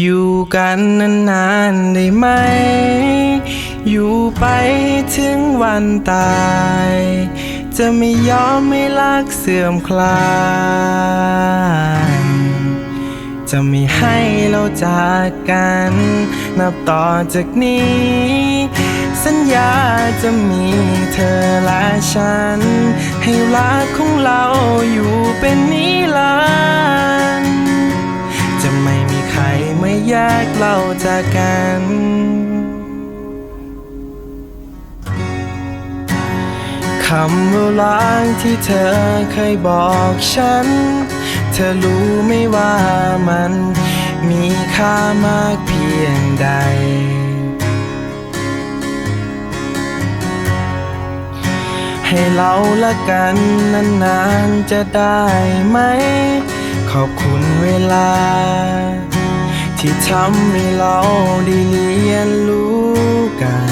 อยู่กันนานๆได้ไหม อยู่ไปถึงวันตาย จะไม่ยอมไม่รักเสื่อมคลาย จะไม่ให้เราจากกัน นับต่อจากนี้ สัญญาจะมีเธอและฉัน ให้รักของเราอยู่เป็นนิ ยกเราจากกัน คำว่ารักที่เธอเคยบอกฉัน เธอรู้ไหม่ว่ามันมีค่ามากเพียงใด ให้เราละกันนานๆจะได้ไหม ขอบคุณเวลา ที่ทำให้เราได้เรียนรู้กัน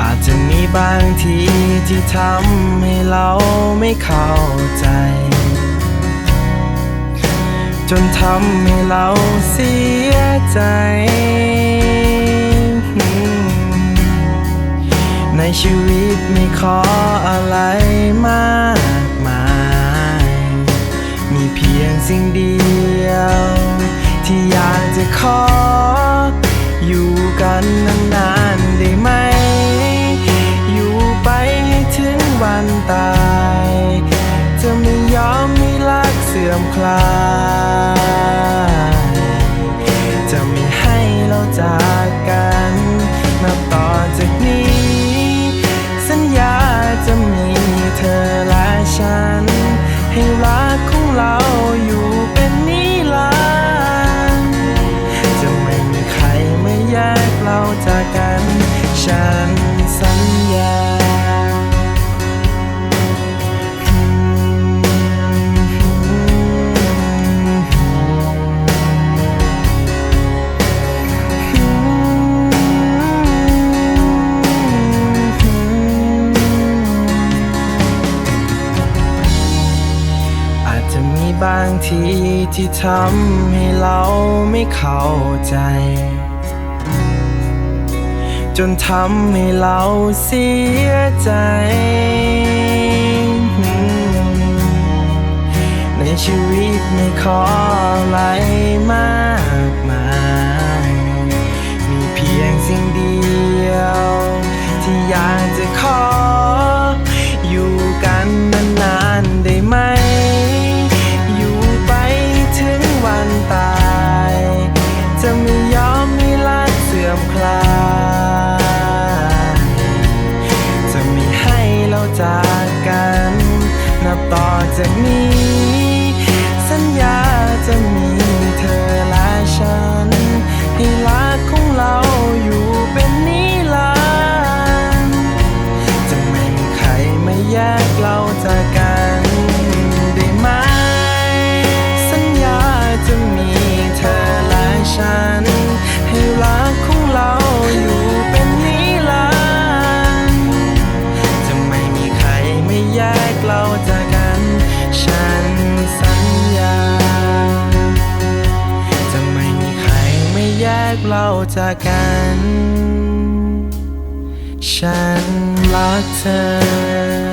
อาจจะมีบางทีที่ทำให้เราไม่เข้าใจ จนทำให้เราเสียใจ ในชีวิตไม่ขออะไรมาก พียงสิ่งเดียว ที่อยากจะขอ อยู่กันนาน บางทีที่ทำให้เราไม่เข้าใจ จนทำให้เราเสียใจ ในชีวิตไม่ขออะไรมากมาย มีเพียงสิ่งเดียว ที่อยากจะขออยู่กันนาน ต่อ เราจากกัน ฉันรักเธอ